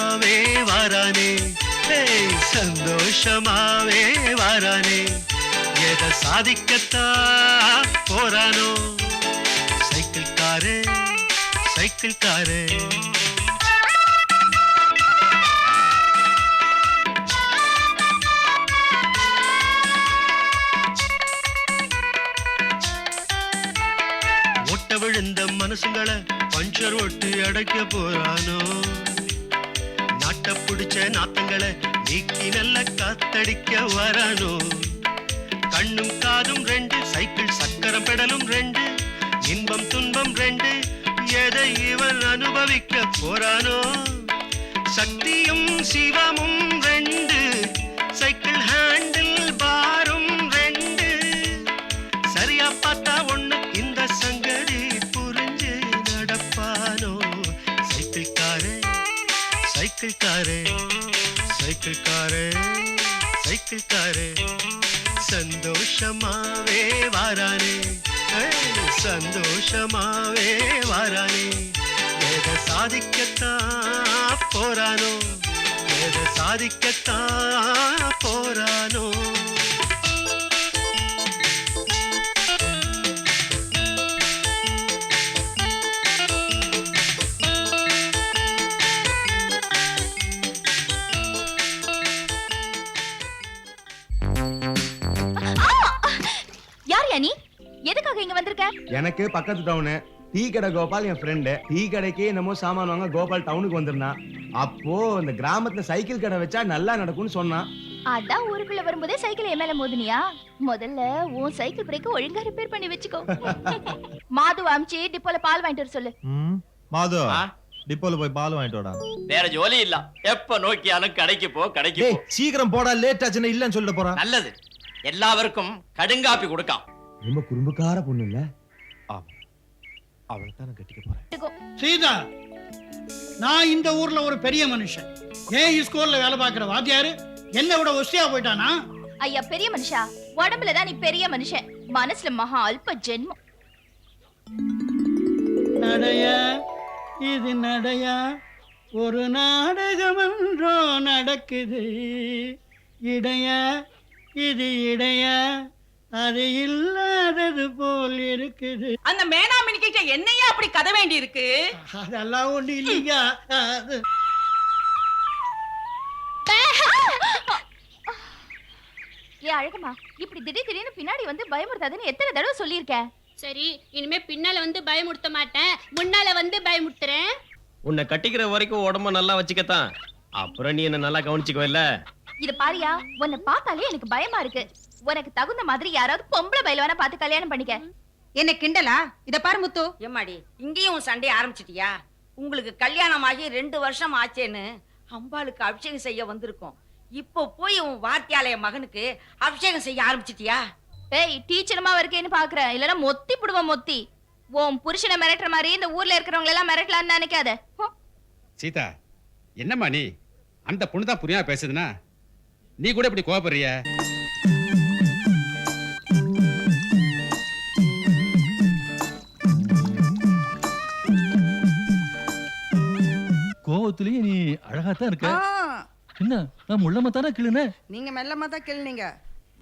சந்தோஷமாவே வாரானே ஏய், சந்தோஷமாவே வாரானே எதை சாதிக்கத்தா போறானோ சைக்கிள் காரு சைக்கிள் காரு ஒட்ட விழுந்த மனசுங்களை பஞ்சர் ஒட்டி அடைக்க போறானோ நாட்ட பிடிச்ச நாத்தங்களை நீக்கி நல்ல காத்தடிக்க வரணும் கண்ணும் காதும் ரெண்டு சைக்கிள் சக்கரம் பெடலும் ரெண்டு இன்பம் துன்பம் ரெண்டு எதை இவன் அனுபவிக்க போறானோ? சக்தியும் சிவமும் ரெண்டு சைக்கிள் காரே சைக்கிள் காரே சந்தோஷமாவே வாரானே. சந்தோஷமாவே வாரானே. எதை சாதிக்கத்தான் போறானோ? எதை சாதிக்கத்தான் போறானோ? எதுக்காக இங்க வந்திருக்க? எனக்கு பக்கத்து டவுனு டீ கடை கோபால் என் ஃப்ரெண்டு டீ கடைக்கு என்னமோ சாமான் வாங்க கோபால் டவுனுக்கு வந்திருந்தான். அப்போ இந்த கிராமத்துல சைக்கிள் கடை வச்சா நல்லா நடக்கும்னு சொன்னான். அதான் ஊருக்குள்ள வரும்போதே சைக்கிள் என் மேல மோதுனியா? முதல்ல உன் சைக்கிள் பிரேக் ஒழுங்கா ரிப்பேர் பண்ணி வச்சுக்கோ. மாது அமிச்சு டிப்போல பால் வாங்கிட்டு வர சொல்லு. ம் மாது? டிப்போல போய் பால் வாங்கிட்டு வாடா. வேற ஜோலி இல்ல. எப்ப நோக்கியாலும் கடைக்கு போ கடைக்கு சீக்கிரம் போடா லேட் ஆச்சுன்னா இல்லன்னு சொல்லிட்டு போறான் நல்லது. எல்லாருக்கும் கடுங்காப்பி கொடுக்காம் ரொம்ப குறும்புக்கார பொண்ணு இல்ல அவளை தான் கட்டிக்க போறேன். சீதா நான் இந்த ஊர்ல ஒரு பெரிய மனுஷன். ஏன் ஸ்கூல்ல வேலை பார்க்குற வாத்தியாரு என்னை விட ஒஸ்தியா போயிட்டானா? ஐயா பெரிய மனுஷா? உடம்புல தான் நீ பெரிய மனுஷன். மனசுல மகா அல்ப ஜென்மம். நடையா இது நடையா ஒரு நாடகம் என்றோ நடக்குது. இடையா இது இடையா அது இல்லாதது போல் இருக்குது. அந்த மேனாமினி கிட்ட என்னையா அப்படி கதை வேண்டி இருக்கு அதெல்லாம் ஒண்ணு இல்லையா? அது ஏ அழகமா இப்படி திடீர் திடீர்னு பின்னாடி வந்து பயமுறுத்தாதுன்னு எத்தனை தடவை சொல்லியிருக்கேன் சரி இனிமே பின்னால வந்து பயமுறுத்த மாட்டேன். முன்னால வந்து பயமுறுத்துறேன். உன்னை கட்டிக்கிற வரைக்கும் உடம்ப நல்லா வச்சுக்கத்தான். அப்புறம் நீ என்ன நல்லா கவனிச்சுக்கோ இத பாரியா உன்னை பார்த்தாலே எனக்கு பயமா இருக்கு. உனக்கு தகுந்த மாதிரி யாராவது பொம்பளை பயிலவான பார்த்து கல்யாணம் பண்ணிக்க. என்ன கிண்டலா? இத பாரு முத்து. ஏம்மாடி இங்கேயும் உன் சண்டை ஆரம்பிச்சிட்டியா? உங்களுக்கு கல்யாணம் ஆகி ரெண்டு வருஷம் ஆச்சேன்னு அம்பாளுக்கு அபிஷேகம் செய்ய வந்திருக்கோம். இப்போ போய் உன் வாத்தியாலய மகனுக்கு அபிஷேகம் செய்ய ஆரம்பிச்சிட்டியா? ஏய் டீச்சருமா இருக்கேன்னு பாக்குறேன். இல்லனா மொத்தி புடுவேன் மொத்தி. உன் புருஷனை மிரட்டுற மாதிரி இந்த ஊர்ல இருக்கிறவங்க எல்லாம் மிரட்டலாம்னு நினைக்காத. சீதா என்னம்மா நீ? அந்த பொண்ணு தான் புரியாம பேசுதுன்னா? நீ கூட இப்படி கோபப்படுறிய கோவத்திலேயே நீ அழகாத்தான் இருக்க. என்ன? நான் முள்ளமா தானே கிளுன நீங்க மெல்லமா தான் கிள்னீங்க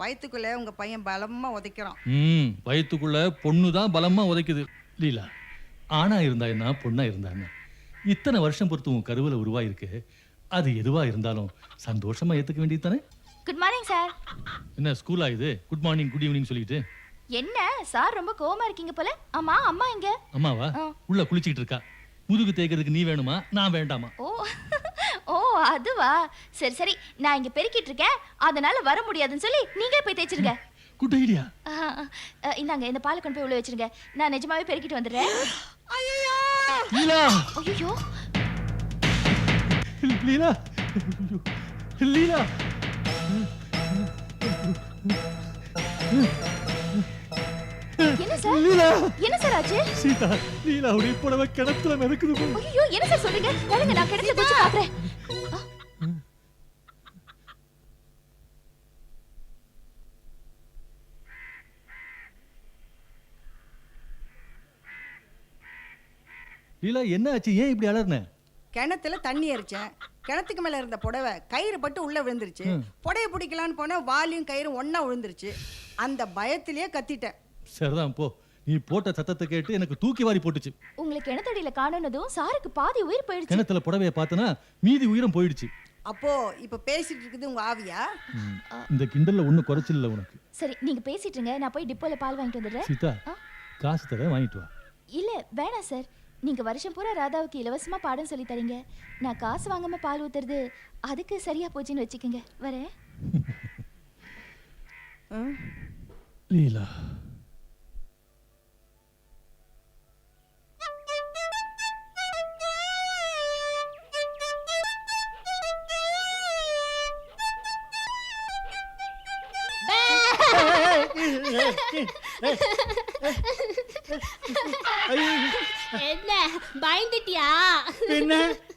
வயித்துக்குள்ள உங்க பையன் பலமா உதைக்கிறான். ம் வயித்துக்குள்ள பொண்ணு தான் பலமா உதைக்குது. லீலா ஆணா இருந்தா என்ன பொண்ணா இருந்தா என்ன? இத்தனை வருஷம் பொறுத்து உன் கருவில உருவாயிருக்கு. அது எதுவா இருந்தாலும் சந்தோஷமா ஏத்துக்க வேண்டியது தானே? குட் மார்னிங் சார் என்ன ஸ்கூலா இது? குட் மார்னிங் குட் ஈவினிங் சொல்லிட்டு என்ன சார் ரொம்ப கோவமா இருக்கீங்க போல. ஆமா அம்மா எங்க? அம்மாவா. உள்ள குளிச்சிட்டு இருக்கா. முதுகு தேய்க்கிறதுக்கு நீ வேணுமா? நான் வேண்டாமா? ஓ ஓ அதுவா? சரி சரி. நான் இங்க பெருக்கிட்டு இருக்கேன். அதனால வர முடியாதுன்னு சொல்லி நீங்க போய் தேய்ச்சிருங்க. Good idea. இந்தாங்க இந்த பாலை கொண்டு போய் உள்ள வச்சிருங்க. நான் நிஜமாவே பெருக்கிட்டு வந்துடுறேன். லீலா! ஐயோ லீலா! லீலா! என்ன சார்? லீலா! என்ன சார் ஆச்சு? சீதா லீலாவுடைய புடவை கிணத்துல மிதக்குது ஐயோ என்ன சார் சொல்றீங்க? கேளுங்க நான் கிடந்து போச்சு பாக்குறேன். லீலா என்ன ஆச்சு? ஏன் இப்படி அலர்ன? கிணத்துல தண்ணி எரிச்சேன். கிணத்துக்கு மேல இருந்த புடவை கயிறு பட்டு உள்ள விழுந்துருச்சு. புடவை பிடிக்கலான்னு போனா வாலியும் கயிறும் ஒண்ணா விழுந்துருச்சு அந்த பயத்திலேயே கத்திட்டேன். சரிதான் போ. நீ போட்ட சத்தத்தை கேட்டு எனக்கு தூக்கி வாரி போட்டுச்சு. உங்களுக்கு கிணத்தடியில காணுனதும் சாருக்கு பாதி உயிர் போயிடுச்சு. கிணத்துல புடவைய பார்த்தனா மீதி உயிரம் போயிடுச்சு. அப்போ இப்ப பேசிட்டு இருக்குது உங்க ஆவியா? ம், இந்த கிண்டல்ல ஒன்றும் குறைச்சல் இல்லை உனக்கு. சரி நீங்க பேசிட்டு இருங்க. நான் போய் டிப்போல பால் வாங்கிட்டு வந்துடுறேன். சீதா ஆ? காசு தர வாங்கிட்டு வா. இல்ல வேணாம் சார். நீங்க வருஷம் பூரா ராதாவுக்கு இலவசமா பாடம் சொல்லி தரீங்க. நான் காசு வாங்காம பால் ஊத்துறது அதுக்கு சரியா போச்சுன்னு வச்சுக்கோங்க. வரேன். லீலா. என்ன? பயந்துட்டியா? பின்ன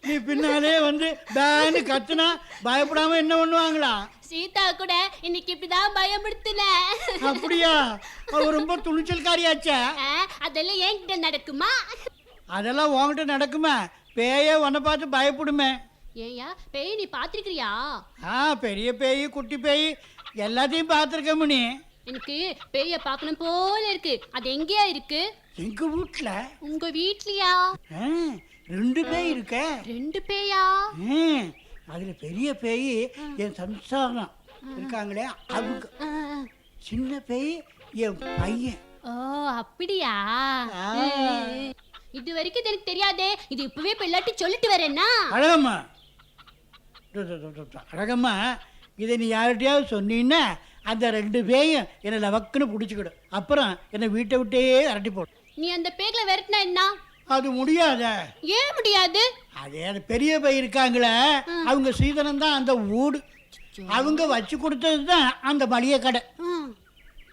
நீ பின்னாலே வந்து பேன்னு கத்துனா பயப்படாம என்ன பண்ணுவாங்களா? சீதா கூட இன்னைக்கு இப்படிதான் பயமுடுத்தல அப்படியா? அவ ரொம்ப துணிச்சல்காரியாச்சே. அதெல்லாம் என்கிட்ட நடக்குமா? அதெல்லாம் உன்கிட்ட நடக்குமே. பேயே உன்னை பார்த்து பயப்படுமே. ஏயா பேய் நீ பாத்திருக்கிறியா ஆ பெரிய பேய் குட்டி பேய் எல்லாத்தையும் பார்த்துருக்க நீ எனக்கு பேய பார்க்கணும் போல இருக்கு. அது எங்கேயா இருக்கு? எங்க வீட்டுல உங்க வீட்லயா? ரெண்டு பேய் இருக்க. ரெண்டு பேயா? அதுல பெரிய பேய் என் சம்சாரம் இருக்காங்களே அவங்க சின்ன பேய் என் பையன். ஓ அப்படியா. இது வரைக்கும் எனக்கு தெரியாதே. இது இப்பவே இப்ப இல்லாட்டி சொல்லிட்டு வரேன்னா? அழகம்மா. அழகம்மா இதை நீ யார்கிட்டயாவது சொன்னீன்னா அந்த ரெண்டு பேயும் என்னை லவக்குன்னு பிடிச்சிக்கிடும். அப்புறம் என்னை வீட்டை விட்டே அரட்டி போடும். நீ அந்த பேக்ல விரட்டினா என்ன? அது முடியாத. ஏன் முடியாது? அதே அந்த பெரிய பை இருக்காங்களே அவங்க சீதனம் தான் அந்த வீடு அவங்க வச்சு கொடுத்தது தான் அந்த மளிகை கடை.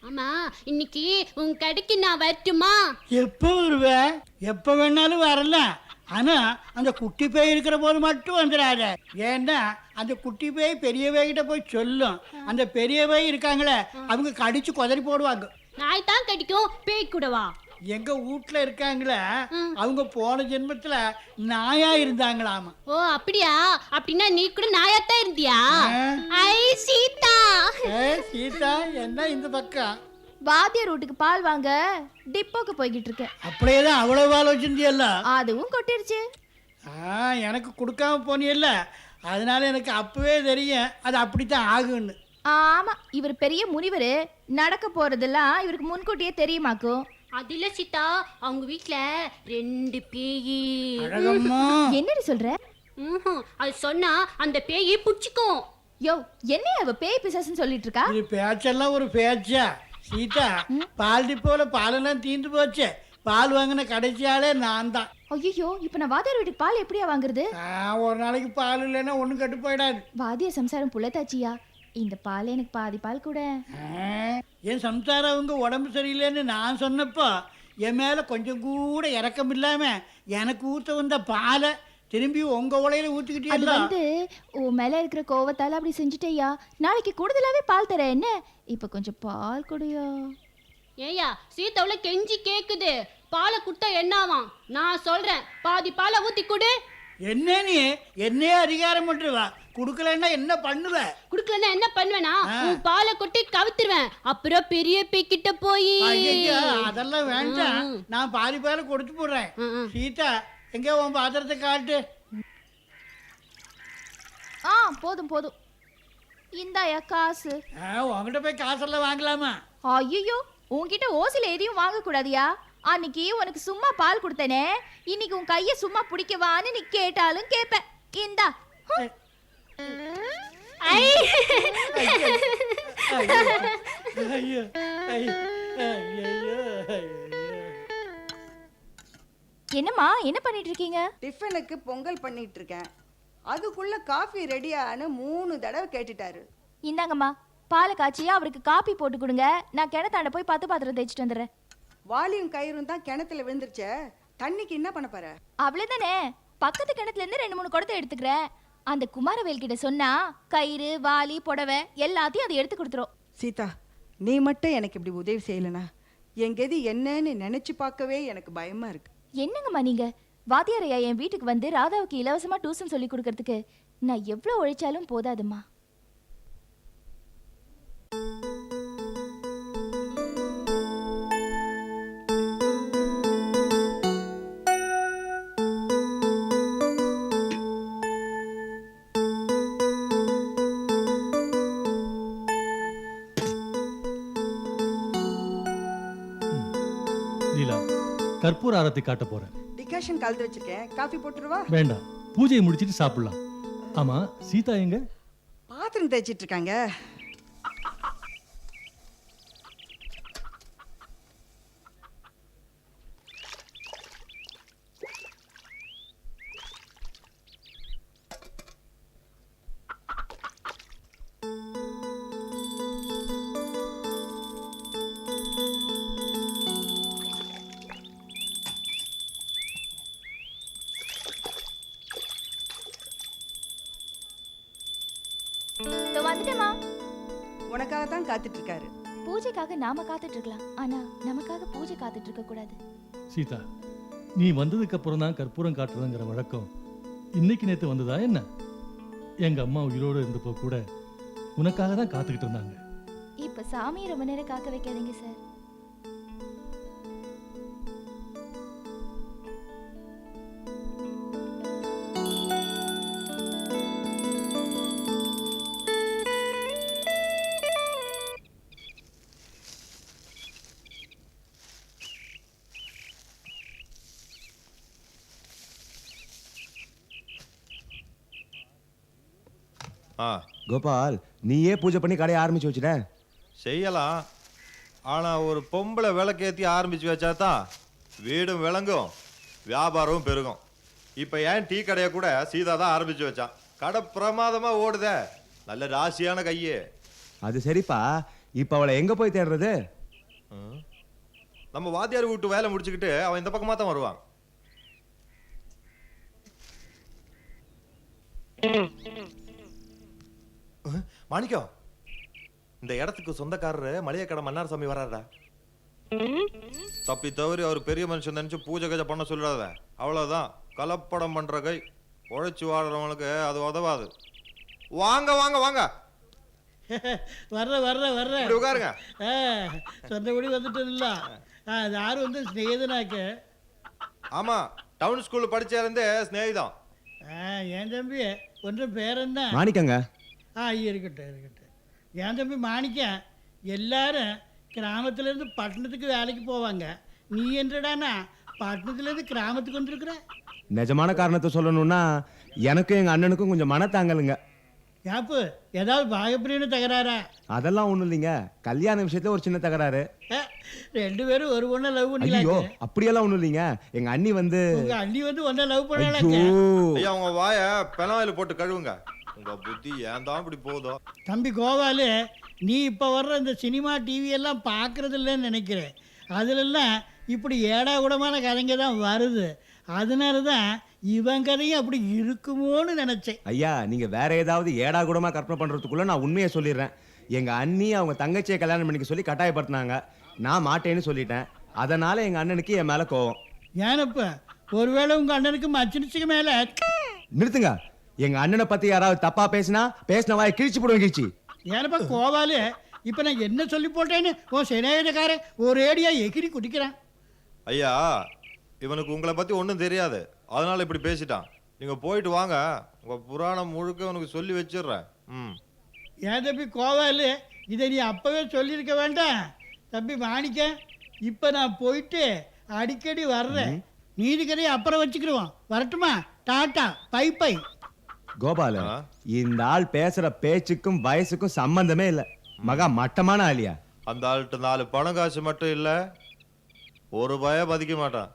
ஆமா இன்னைக்கு உன் கடைக்கு நான் வரட்டுமா? எப்போ வருவ? எப்போ வேணாலும் வரலாம். ஆனா அந்த குட்டி பேய் இருக்கிற போது மட்டும் வந்துடாத. ஏன்னா அந்த குட்டி பேய் பெரிய பேய்கிட்ட போய் சொல்லும். அந்த பெரிய பேய் இருக்காங்களே அவங்க கடிச்சு குதறி போடுவாங்க. நாய் தான் கடிக்கும் பேய் கூடவா? எங்க வீட்ல இருக்காங்களே அவங்க போன ஜென்மத்துல நாயா இருந்தாங்களாமா. ஓ அப்படியா? அப்படின்னா நீ கூட நாயாத்தான் இருந்தியா? ஐ சீதா. ஏ சீதா என்ன இந்த பக்கம்? வாத்தியார் வீட்டுக்கு பால் வாங்க. டிப்போக்கு போய்கிட்டு இருக்கேன். அப்படியே தான் அவ்வளவு பால் வச்சிருந்தியல்ல? அதுவும் கொட்டிருச்சு. ஆ எனக்கு கொடுக்காம போனியல்ல. அதனால எனக்கு அப்பவே தெரியும். அது அப்படித்தான் ஆகுன்னு. ஆமா இவர் பெரிய முனிவர். நடக்க போறதெல்லாம் இவருக்கு முன்கூட்டியே தெரியுமாக்கும் அது இல்ல சீதா அவங்க வீட்ல ரெண்டு பேயி. அழகம்மா. என்னடி சொல்ற? ம்ஹும். அது சொன்னா அந்த பேயி புடிச்சுக்கும். யோ என்ன அவ பேய் பிசாசுன்னு சொல்லிட்டு இருக்கா? இது பேச்செல்லாம் ஒரு பேச்சா? சீதா பால் டிப்போல பாலெல்லாம் தீந்து போச்சு. பால் வாங்கின கடைசி ஆளே நான் தான். ஐயோ இப்ப நான் வாத்தியார் வீட்டுக்கு பால் எப்படியா வாங்குறது? ஒரு நாளைக்கு பால் இல்லைன்னா ஒன்றும் கட்டு போயிடாது. வாத்தியார் சம்சாரம் புள்ளத்தாச்சியா? இந்த பால் எனக்கு பாதி பால் கூட. என் சம்சாரம் அவங்க உடம்பு சரியில்லைன்னு நான் சொன்னப்போ என் மேலே கொஞ்சம் கூட இறக்கம் இல்லாம எனக்கு ஊற்ற வந்த பாலை திரும்பி உங்க உலையில அது ஊற்றிக்கிட்டே வந்து உன் மேல இருக்கிற கோவத்தால அப்படி செஞ்சுட்டேயா நாளைக்கு கூடுதலாவே பால் தரேன். என்ன? இப்ப கொஞ்சம் பால் குடியா. ஏயா சீதாவுல கெஞ்சி கேக்குது. பாலை குடுத்தா என்னாவாம்? நான் சொல்றேன். பாதி பாலை ஊத்தி கொடு. என்ன நீ? என்னையே அதிகாரம் பண்ணுவா கொடுக்கலன்னா என்ன பண்ணுவ? குடுக்கலன்னா என்ன பண்ணுவேனா? உன் பாலை கொட்டி கவுத்துருவேன். அப்புறம் பெரிய பேய் கிட்ட போய். ஐயா அதெல்லாம் வேண்டாம். நான் பாதி பாலை கொடுத்து போடுறேன். ம், ம். சீதா எங்க உன் பாத்திரத்தை காட்டு. ஆ போதும் போதும். இந்தாயா காசு. ஆ, உன்கிட்ட போய் காசெல்லாம் வாங்கலாமா? ஐயோ உன்கிட்ட ஓசில எதையும் வாங்க கூடாதியா அன்னைக்கு உனக்கு சும்மா பால் கொடுத்தனே. இன்னைக்கு உன் கைய சும்மா பிடிக்கவான்னு நீ கேட்டாலும் கேப்ப இந்தா. ஹம். ஐ. ஐயோ, ஐயோ, ஐயோ, ஐயோ. என்னம்மா என்ன பண்ணிட்டு இருக்கீங்க டிஃபனுக்கு பொங்கல் பண்ணிட்டு இருக்கேன் அதுக்குள்ள காஃபி ரெடியான்னு மூணு தடவை கேட்டுட்டாரு. இந்தாங்கம்மா பாலை காய்ச்சி அவருக்கு காப்பி போட்டு கொடுங்க. நான் கிணத்தாண்ட போய் பத்து பாத்திரம் தேய்ச்சிட்டு வந்துடுறேன். வாலியும் கயிறும் தான் கிணத்துல விழுந்துருச்சே. தண்ணிக்கு என்ன பண்ண போற? அவ்வளவுதானே? பக்கத்து கிணத்துல இருந்து ரெண்டு மூணு குடத்தை எடுத்துக்கிறேன். அந்த குமாரவேல் கிட்ட சொன்னா கயிறு வாளி புடவை எல்லாத்தையும் அதை எடுத்து கொடுத்துரும். சீதா நீ மட்டும் எனக்கு இப்படி உதவி செய்யலனா? என் கதி என்னன்னு நினைச்சு பார்க்கவே எனக்கு பயமா இருக்கு. என்னங்கம்மா நீங்க? வாத்தியாரையா என் வீட்டுக்கு வந்து ராதாவுக்கு இலவசமா டியூஷன் சொல்லி கொடுக்கறதுக்கு நான் எவ்வளவு உழைச்சாலும் போதாதும்மா. கற்பூர ஆரத்தி காட்ட போறேன். டிகாஷன் கலந்து வச்சிருக்கேன். காஃபி போட்டுருவா? வேண்டாம். பூஜையை முடிச்சிட்டு சாப்பிடலாம். ஆமா சீதா எங்க? பாத்திரம் தேய்ச்சிட்டு இருக்காங்க. உனக்காக தான் காத்துட்டு இருக்காரு பூஜைக்காக நாம காத்துட்டு இருக்கலாம் ஆனா நமக்காக பூஜை காத்துட்டு இருக்க கூடாது சீதா நீ வந்ததுக்கு அப்புறம் தான் கற்பூரம் காட்டுறதுங்கிற வழக்கம். இன்னைக்கு நேத்து வந்ததா என்ன? எங்க அம்மா உயிரோடு இருந்தப்போ கூட உனக்காக தான் காத்துக்கிட்டு இருந்தாங்க. இப்ப சாமியை ரொம்ப நேரம் காக்க வைக்காதீங்க சார். ஆ. கோபால் நீயே பூஜை பண்ணி கடையை ஆரம்பிச்சு வச்சுட்ட. செய்யலாம். ஆனா ஒரு பொம்பளை விளக்கேத்தி ஆரம்பிச்சு வச்சா தான் வீடும் விளங்கும் வியாபாரமும் பெருகும். இப்போ ஏன் டீ கடையை கூட சீதா தான் ஆரம்பிச்சு வச்சான் கடை பிரமாதமா ஓடுதே. நல்ல ராசியான கையே. அது சரிப்பா. இப்ப அவளை எங்க போய் தேடுறது. நம்ம வாத்தியார் வீட்டு வேலை முடிச்சுக்கிட்டு அவன் இந்த பக்கமா தான் வருவான். அஹ், மாணிக்கம் இந்த இடத்துக்கு சொந்தக்காரரு மளிகை கடை மன்னார்சாமி வர்றாருடா தப்பி தவறி அவர் பெரிய மனுஷன் நினைச்சு பூஜை கஜை பண்ண சொல்லிடாத அவ்வளவுதான். கலப்படம் பண்ற கை உழைச்சு வாடுறவங்களுக்கு அது உதவாது. வாங்க வாங்க வாங்க. வர்ற வர்ற வர்ற. உட்காருங்க. ஆ, சொன்னபடி வந்துட்டு இல்ல. அது யாரும் வந்து ஸ்நேகிதனாக்கு ஆமா டவுன் ஸ்கூல்ல படிச்சேருந்தே ஸ்நேகிதம் ஆ, என் தம்பி ஒன்றும் பேர் என்ன? மாணிக்கங்க. ஆ இருக்கட்டும் இருக்கட்டும். என் தம்பி மாணிக்கம் எல்லாரும் கிராமத்துலேருந்து பட்டணத்துக்கு வேலைக்கு போவாங்க. நீ என்றடானா பட்டணத்துலேருந்து கிராமத்துக்கு வந்திருக்கிற? நிஜமான காரணத்தை சொல்லணும்னா எனக்கும் எங்க அண்ணனுக்கும் கொஞ்சம் மனத்தாங்கலுங்க. யாப்பு ஏதாவது பாகப்பிரியன்னு தகராறா? அதெல்லாம் ஒண்ணும் இல்லைங்க. கல்யாண விஷயத்துல ஒரு சின்ன தகராறு. ரெண்டு பேரும் ஒரு பொண்ணை லவ் ஐயோ பண்ணிக்கலாங்க அப்படியெல்லாம் ஒண்ணும் இல்லைங்க. எங்க அண்ணி வந்து உங்க அண்ணி வந்து ஒன்றை லவ் ஐயோ பண்ணலாங்க. ஐயா. உங்க வாய பெனவாயில போட்டு கழுவுங்க. உங்க புத்தி ஏன் தான் இப்படி போதோ தம்பி கோபாலு நீ இப்போ வர்ற இந்த சினிமா டிவி எல்லாம் பார்க்கறது இல்லைன்னு நினைக்கிறேன். அதுலெல்லாம் இப்படி ஏடா கூடமான கதைங்க தான் வருது. அதனால தான் இவன் கதையும் அப்படி இருக்குமோன்னு நினச்சேன். ஐயா நீங்க வேற ஏதாவது ஏடா கூடமா கற்பனை பண்றதுக்குள்ள நான் உண்மையை சொல்லிடுறேன். எங்க அண்ணி அவங்க தங்கச்சியை கல்யாணம் பண்ணிக்க சொல்லி கட்டாயப்படுத்தினாங்க. நான் மாட்டேன்னு சொல்லிட்டேன். அதனால எங்க அண்ணனுக்கு என் மேல கோவம். ஏனப்ப ஒருவேளை உங்கள் அண்ணனுக்கு மச்சினிச்சுக்கு மேலே? நிறுத்துங்க. எங்க அண்ணனை பத்தி யாராவது தப்பா பேசினா பேசின வாயை கிழிச்சு போடுவேன் கிழிச்சு. ஏனப்பா கோபாலு இப்போ நான் என்ன சொல்லி போட்டேன்னு உன் சிநேகிதக்காரன் ஒரேடியா எகிரி குடிக்கிறான். ஐயா இவனுக்கு உங்களை பத்தி ஒன்றும் தெரியாது. அதனால இப்படி பேசிட்டான். நீங்க போயிட்டு வாங்க. உங்க புராணம் முழுக்க உனக்கு சொல்லி வச்சிடுறேன். ம். ஏன் தம்பி கோவாலு? இதை நீ அப்பவே சொல்லியிருக்க வேண்டாம். தம்பி மாணிக்க இப்போ நான் போயிட்டு அடிக்கடி வர்றேன். நீதி கதையை அப்புறம் வச்சுக்கிடுவோம். வரட்டுமா? Tata bye bye. கோபால? இந்த ஆள் பேசுற பேச்சுக்கும் வயசுக்கும் சம்பந்தமே இல்ல. மகா மட்டமான ஆளியா. அந்த ஆள்கிட்ட நாலு பணம் காசு மட்டும் இல்ல. ஒரு பய பதிக்க மாட்டான்.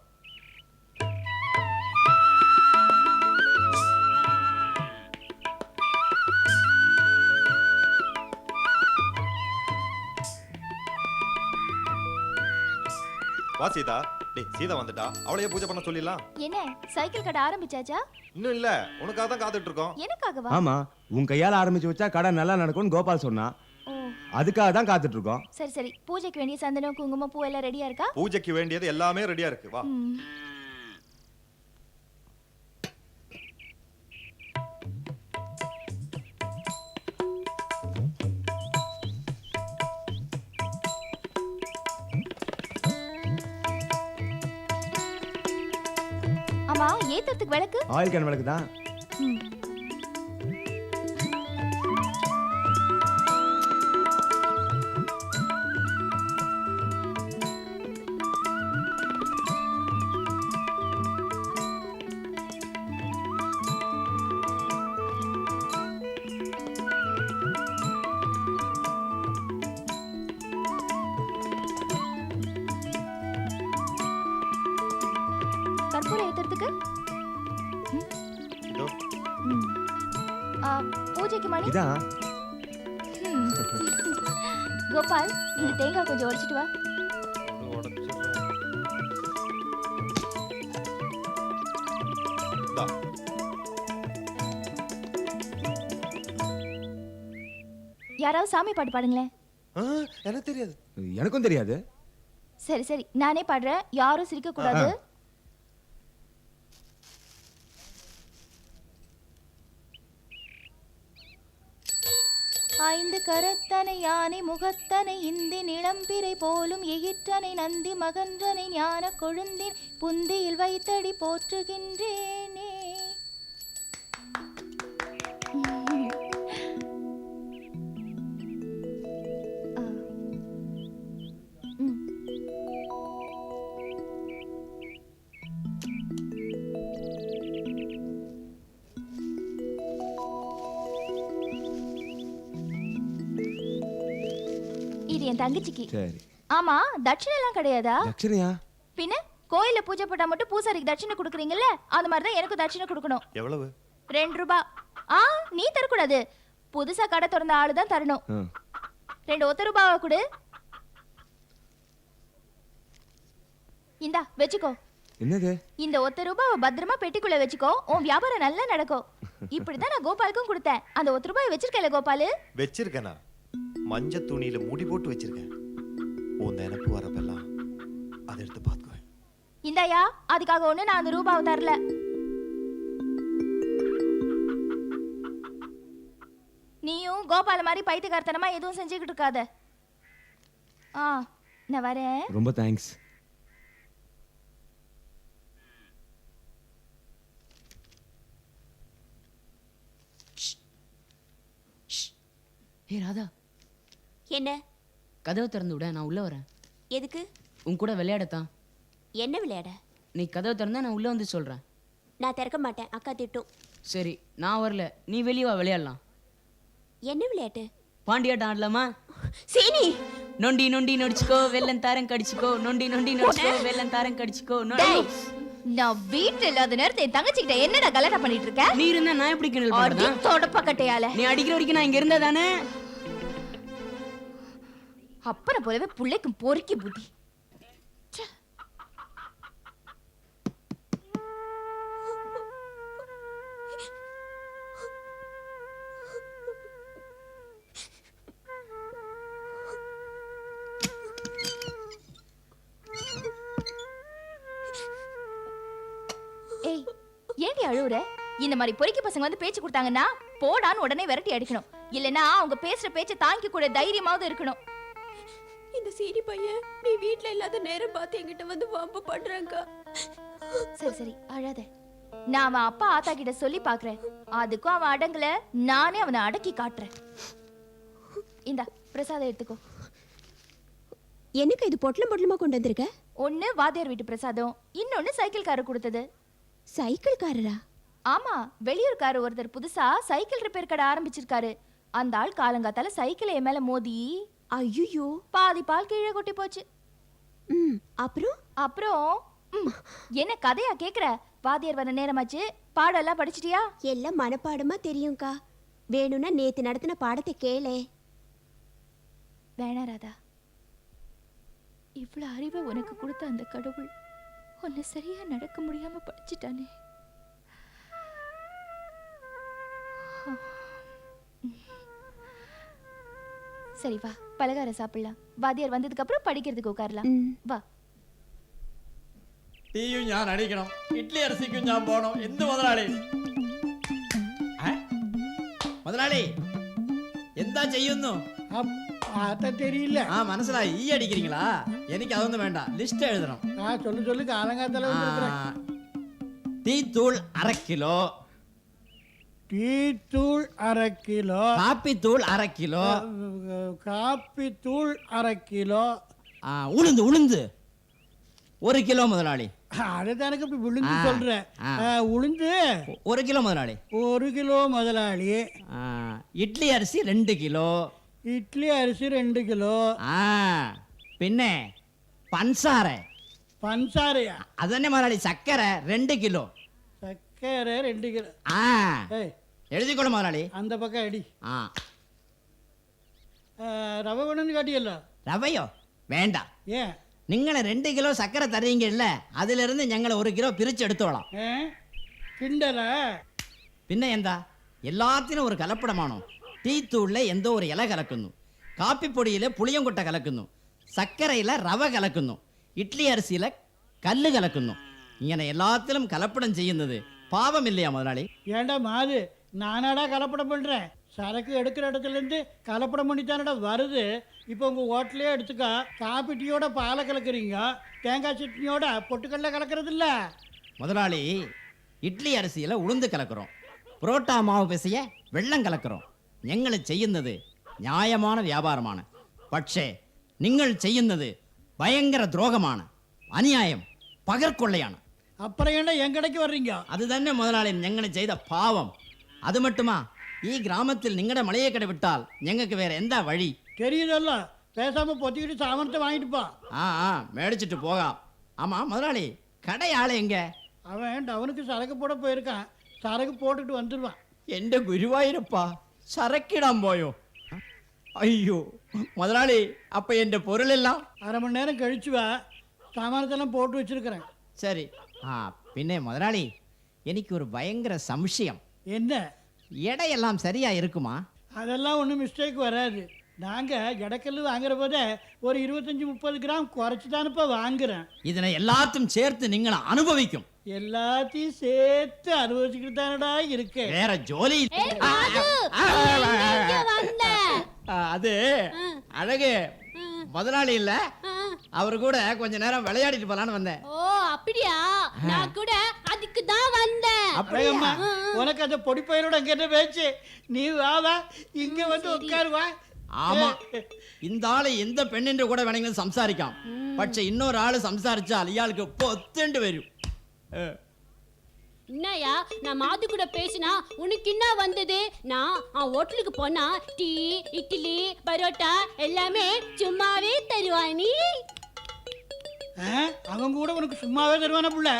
வா சீதா. டேய் சீதா வந்துட்டா. அவளையே பூஜை பண்ண சொல்லிடலாம். என்ன? சைக்கிள் கடை ஆரம்பிச்சாச்சா? இன்னும் இல்ல. உனக்காக தான் காத்துட்டு இருக்கோம். எனக்காகவா? ஆமா உன் கையால ஆரம்பிச்சு வச்சா கடை நல்லா நடக்கும்னு கோபால் சொன்னான் ஓ. அதுக்காக தான் காத்துட்டு இருக்கோம். சரி சரி. பூஜைக்கு வேண்டிய சந்தனம் குங்குமம் பூ எல்லாம் ரெடியா இருக்கா? பூஜைக்கு வேண்டியது எல்லாமே ரெடியா இருக்கு. வா. ம். ஏத்துறதுக்கு விளக்கு? ஆயில் கேன் விளக்கு தான் இதான். கோபால் இந்த தேங்காய் கொஞ்சம் உடைச்சிட்டு வா. யாராவது சாமி பாட்டு பாடுங்களேன். எனக்கு தெரியாது. எனக்கும் தெரியாது. சரி சரி. நானே பாடுறேன். யாரும் சிரிக்க கூடாது ஐந்து கரத்தனை யானை முகத்தனை இந்தி நிளம்பிரை போலும் எயிற்றனை நந்தி மகன்றனை ஞான கொழுந்தின் புந்தியில் வைத்தடி போற்றுகின்றேன். தங்கச்சிக்கு. சரி. ஆமா தட்சிணை எல்லாம் கிடையாதா? தட்சணையா? பின்ன கோயில்ல பூஜை போட்டா மட்டும் பூசாரிக்கு தட்சிணை கொடுக்குறீங்கல்ல? அந்த மாதிரி தான் எனக்கும் தட்சிணை கொடுக்கணும். எவ்வளவு? ரெண்டு ரூபா. ஆ நீ தரக்கூடாது. புதுசா கடை திறந்த ஆளு தான் தரணும். ரெண்டு ஒத்த ரூபாவா கொடு. இந்தா வச்சுக்கோ. என்னது? இந்த ஒத்த ரூபாவை பத்திரமா பெட்டிக்குள்ள வச்சுக்கோ. உன் வியாபாரம் நல்லா நடக்கும். இப்படிதான் நான் கோபாலுக்கும் கொடுத்தேன். அந்த ஒத்த ரூபாய் வச்சிருக்கல கோபாலு? வச்சிருக்கேனா? மஞ்ச துணியில முடி போட்டு வச்சிருக்கேன். உன் நினப்பு வரப்பெல்லாம் அதை எடுத்து பார்த்துக்குவேன் இந்தாயா அதுக்காக ஒண்ணு நான் அந்த ரூபாவை தரல. நீயும் கோபால மாதிரி பைத்தியக்காரத்தனமா எதுவும் செஞ்சுக்கிட்டு இருக்காத. ஆ நான் வரேன். ரொம்ப தேங்க்ஸ் ஏ ராதா. என்ன? கதவை திறந்து விட நான் உள்ள வரேன். எதுக்கு? உன் கூட விளையாடத்தான் என்ன விளையாட? நீ கதவை திறந்தா நான் உள்ள வந்து சொல்றேன். நான் திறக்க மாட்டேன் அக்கா திட்டும். சரி நான் வரல. நீ வெளியே வா விளையாடலாம். என்ன விளையாட்டு? பாண்டியாட்டம் ஆடலாமா? சீனி! நொண்டி நொண்டி நடிச்சுக்கோ வெள்ளம் தாரம் கடிச்சுக்கோ நொண்டி நொண்டி நடிச்சுக்கோ வெள்ளம் தாரம் கடிச்சுக்கோ நொ- டேய், நான் வீட்டுல இல்லாத நேரத்தை என் தங்கச்சிக்கிட்ட என்னடா கலாட்டா பண்ணிட்டு இருக்க? நீ இருந்தா நான் எப்படி கிண்டல் அடி பண்றதா? தொடப்ப கட்டையால நீ அடிக்கிற வரைக்கும் நான் இங்க இருந்தா தானே? அப்பனை போலவே பிள்ளைக்கும் பொறுக்கி புத்தி. ஏய் ஏண்டி அழுவுற? இந்த மாதிரி பொறுக்கி பசங்க வந்து பேச்சு கொடுத்தாங்கன்னா போடான்னு உடனே விரட்டி அடிக்கணும். இல்லைன்னா அவங்க பேசுற பேச்சை தாங்கி கூட தைரியமாவது இருக்கணும். இந்த சீனி பையன் நீ வீட்ல இல்லாத நேரம் பார்த்து என்கிட்ட வந்து வம்பு பண்றாங்க. சரி சரி அழாத. நான் அவன் அப்பா ஆத்தா கிட்ட சொல்லி பாக்குறேன் அதுக்கும் அவன் அடங்கல. நானே அவனை அடக்கி காட்டுறேன். இந்தா பிரசாதம் எடுத்துக்கோ. எனக்கு இது பொட்டலம் பொட்டலமா கொண்டு வந்திருக்க? ஒண்ணு வாத்தியார் வீட்டு பிரசாதம் இன்னொன்னு சைக்கிள்காரர் கொடுத்தது. சைக்கிள்காரரா? ஆமா வெளியூர்காரர் ஒருத்தர் புதுசா சைக்கிள் ரிப்பேர் கடை ஆரம்பிச்சிருக்காரு. அந்த ஆள் காலங்காத்தால சைக்கிளை என் மேல மோதி. ஐயோ பாதி பால் கீழே கொட்டி போச்சு. ம் அப்புறம்? அப்புறம் ம், என்ன கதையா கேக்குற? வாத்தியார் வர நேரமாச்சு பாடெல்லாம் படிச்சிட்டியா? எல்லாம் மனப்பாடமா தெரியும்க்கா. வேணும்னா நேத்து நடத்தின பாடத்தை கேளே. வேணா ராதா. இவ்வளவு அறிவை உனக்கு கொடுத்த அந்த கடவுள் உன்னை சரியா நடக்க முடியாம படிச்சிட்டானே. சரி வா. பலகாரம் சாப்பிடலாம். வாத்தியார் வந்ததுக்கு அப்புறம் படிக்கிறதுக்கு உட்காரலாம். வா. டீயும் ஞான் அடிக்கணும். இட்லி அரிசிக்கும் ஞான் போகணும். எந்த முதலாளி? മുതലാളി എന്താ ചെയ്യുന്നു തെരിയില്ല ആ മനസ്സിലായി ഈ അടിക്കുന്നീങ്ങളാ എനിക്ക് അതൊന്നും വേണ്ട ലിസ്റ്റ് എഴുതണം ആ ചൊല്ലു ചൊല്ലു കാലങ്കാത്തല ടീ തൂൾ അര കിലോ கிலோ டீ தூள் அரை கிலோ. காப்பி தூள் அரை கிலோ. காப்பி தூள் அரை கிலோ. ஆ, உளுந்து உளுந்து. ஒரு கிலோ முதலாளி. அதுதான் எனக்கு இப்படி விழுந்து ஆ, சொல்றேன். ஆ. ஆ, உளுந்து. ஒரு கிலோ முதலாளி. ஒரு கிலோ முதலாளி. ஆ, இட்லி அரிசி ரெண்டு கிலோ. இட்லி அரிசி ரெண்டு கிலோ. ஆ பின்ன பன்சாரை. பஞ்சாரையா அதന്നെ முதலாளி சக்கரை ரெண்டு கிலோ. சக்கரை ரெண்டு கிலோ. ஆ. ஏய் எழுதிக்கொள்ள முதலாளி அந்த பக்கம் அடி ஆ ரவை வேணும்னு காட்டியல்ல ரவையோ வேண்டாம் ஏன் நீங்கள ரெண்டு கிலோ சக்கரை தருவீங்கல்ல அதிலிருந்து ഞങ്ങൾ ஒரு கிலோ பிரிச்சு எடுத்துடலாம் கிண்டல പിന്നെ എന്താ എല്ലാത്തിനും ഒരു കലപ്പടമാണോ ടീത്തൂളിലെ എന്തോ ഒരു ഇല കലക്കുന്നു കാപ്പിപ്പൊടിയിൽ പുളിയംകൊട്ട കലക്കുന്നു സക്കരയിലെ റവ കലക്കുന്നു ഇഡ്ലി അരിസിയിലെ കല്ല് കലക്കുന്നു ഇങ്ങനെ എല്ലാത്തിലും കലപ്പടം ചെയ്യുന്നത് പാവമില്ലയാ മുതലാളി ഏണ്ട മാല് நானடா கலப்படம் பண்ணுறேன் சரக்கு எடுக்கிற இடத்துலேருந்து கலப்படம் பண்ணித்தானடா வருது. இப்போ உங்கள் ஹோட்டலே எடுத்துக்க காப்பி பாலை கலக்குறீங்க. தேங்காய் சட்னியோட பொட்டுக்கடல கலக்கறதில்ல. முதலாளி இட்லி அரிசியில் உளுந்து கலக்கிறோம். புரோட்டா மாவு பிசைய வெள்ளம் கலக்கிறோம். ഞങ്ങൾ ചെയ്യുന്നത് ന്യായமான വ്യാപാരമാണ് പക്ഷേ നിങ്ങൾ ചെയ്യുന്നത് ഭയങ്കര ദ്രോഹമാണ് അന്യായം പകർക്കൊള്ളയാണ് അപ്പറയാണ് എങ്കടയ്ക്ക് വരീങ്ക അത് തന്നെ முதலாளி எங்களை செய்த பாவம். അത് മട്ടുമാ ഈ ഗ്രാമത്തിൽ നിങ്ങളുടെ മളിയെ കട വിട്ടാൽ ഞങ്ങൾക്ക് വേറെ എന്താ വഴി தெரியுதல்ல பேசாம பொத்திக்கிட்டு சாமனத்தை வாங்கிட்டு போ ആ ആ മേടിച്ചിട്ട് പോകാം ആമാ മുതലാളി കടയാളെ എങ്ക அவன் டவுனுக்கு சரக்கு போட போயிருக்கான் சரக்கு போட்டுட்டு வந்துடுவான் എന്റെ ഗുരുവായൂരപ്പ ചരക്കിടാൻ പോയോ അയ്യോ മുതലാളി അപ്പൊ എന്റെ പൊരുളെല്ലാം அரை மணி நேரம் கழிச்சு வா சாமானத்தெல்லாம் போட்டு வச்சிருக்கிறேன் சரி ஆ പിന്നെ മുതലാളി എനിക്കൊരു ഭയങ്കര സംശയം என்ன? எடையெல்லாம் சரியாக இருக்குமா? அதெல்லாம் ஒன்றும் மிஸ்டேக் வராது. நாங்கள் இடக்கல் வாங்குற போதே ஒரு இருபத்தஞ்சி முப்பது கிராம் குறைச்சி தானப்பா வாங்குறேன். இதனை எல்லாத்தையும் சேர்த்து நீங்கள அனுபவிக்கும். எல்லாத்தையும் சேர்த்து அனுபவிச்சுக்கிட்டு தானடா இருக்கு. வேற ஜோலி அது அழகு முதலாளி இல்லை? அவர் கூட கொஞ்ச நேரம் விளையாடிட்டு போலான்னு வந்தேன் ஓ அப்படியா நான் கூட அதுக்கு தான் வந்தேன் அழகம்மா உனக்கு அந்த பொடி பையனோட அங்கே என்ன பேச்சு நீ வா வா இங்கே வந்து உட்காரு வா ആമാ இந்த ആള് എന്ത് പെണ്ണിന്റെ കൂടെ വേണമെങ്കിലും സംസാരിക്കാം പക്ഷെ ഇന്നൊരു ആള് സംസാരിച്ചാൽ ഇയാൾക്ക് പൊത്തേണ്ടി വരും ഏ. என்னையா நான் மாது கூட பேசினா உனக்கு என்ன வந்தது நான் அவன் ஹோட்டலுக்கு போனா டீ இட்லி பரோட்டா எல்லாமே சும்மாவே தருவானி அவன் கூட உனக்கு சும்மாவே தருவான புள்ள?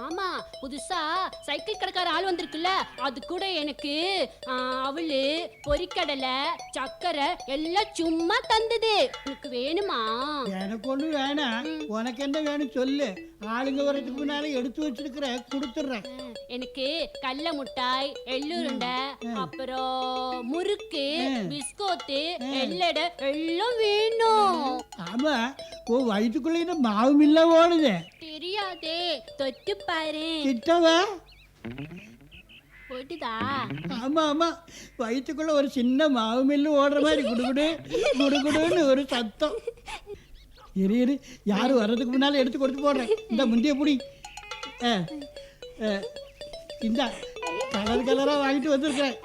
ஆமா புதுசா சைக்கிள் கடைக்கார ஆள் வந்திருக்குல்ல அது கூட எனக்கு அவளு பொரிக்கடலை சக்கரை எல்லாம் சும்மா தந்தது. உனக்கு வேணுமா? எனக்கு ஒண்ணு வேணாம். உனக்கு என்ன வேணும் சொல்லு. ஆளுங்க வர்றதுக்கு முன்னால எடுத்து வச்சிருக்கிறேன் கொடுத்துட்றேன். எனக்கு கடல முட்டாய் எள்ளுருண்டை அப்புறம் முறுக்கு பிஸ்கோத்து எல்லடை எல்லாம் வேணும். ஆமா. உன் வயிற்றுக்குள்ள இந்த மாவு மில்ல ஓடுது தெரியாதே தொட்டு பாரு கிட்டவா போட்டுதா ஆமா ஆமா வயிற்றுக்குள்ள ஒரு சின்ன மாவு மில்லு ஓடுற மாதிரி குடுகுடு குடுகுடுன்னு ஒரு சத்தம் இரு இரு யாரு வர்றதுக்கு முன்னால எடுத்து கொடுத்து போடுறேன் இந்த முந்திய புடி இந்த கலர் கலராக வாங்கிட்டு வந்திருக்கிறேன்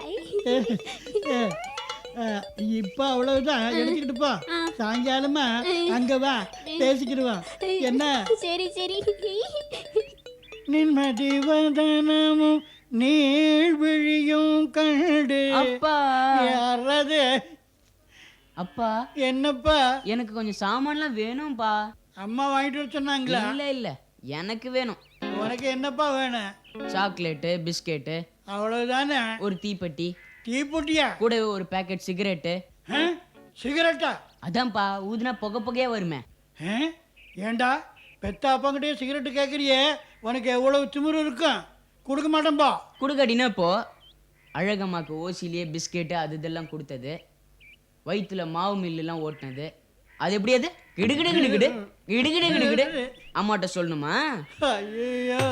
இப்போ அவ்வளவுதான். எடுத்துக்கிட்டு போ சாயங்காலமா அங்க வா. பேசிக்கிடுவா என்ன? சரி சரி. நின்மதி வதனமும் நீழ்விழியும் கண்டு அப்பா. யாரது? அப்பா. என்னப்பா? எனக்கு கொஞ்சம் சாமான்லாம் வேணும்பா. அம்மா வாங்கிட்டு வர சொன்னாங்களா? இல்ல இல்ல. எனக்கு வேணும். உனக்கு என்னப்பா வேணும்? Chocolate biscuit. அவ்வளவுதானே? ஒரு தீப்பெட்டி. தீப்பொட்டியா கூடவே ஒரு பேக்கெட் சிகரெட்டு சிகரெட்டா அதான்ப்பா ஊதுனா புகை புகையா வருமே? ஏண்டா பெத்த அப்பங்கிட்டே சிகரெட்டு கேட்குறியே உனக்கு எவ்வளவு திமிரு இருக்கும்? கொடுக்க மாட்டேன்பா. குடுக்கடினா இப்போ அழகம்மாக்கு ஓசிலேயே பிஸ்கெட்டு அது இதெல்லாம் கொடுத்தது. வயிற்றுல மாவு மில்லுலாம் ஓட்டினது. அது எப்படி அது? கிடுகிடு கிடுகிடு. கிடுகிடு கிடுகிடு. அம்மாட்ட சொல்லணுமா? ஐயோ